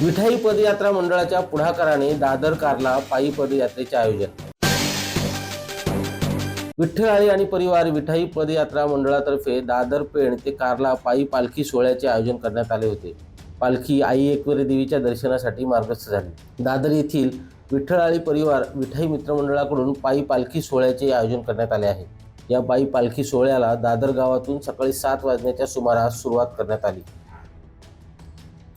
विठाई पदयात्रा मंडळाच्या पुढाकाराने दादर कारला पायी पदयात्रेचे आयोजन. विठ्ठलाळी आणि परिवार विठाई पदयात्रा मंडळातर्फे दादर पेण ते कारला पायी पालखी सोहळ्याचे आयोजन करण्यात आले होते. पालखी आई एकविरा देवीच्या दर्शनासाठी मार्गस्थ झाली. दादर येथील विठ्ठलाळी परिवार विठाई मित्रमंडळाकडून पायी पालखी सोहळ्याचे आयोजन करण्यात आले आहे. या पायी पालखी सोहळ्याला दादर गावातून सकाळी सात वाजण्याच्या सुमारास सुरुवात करण्यात आली.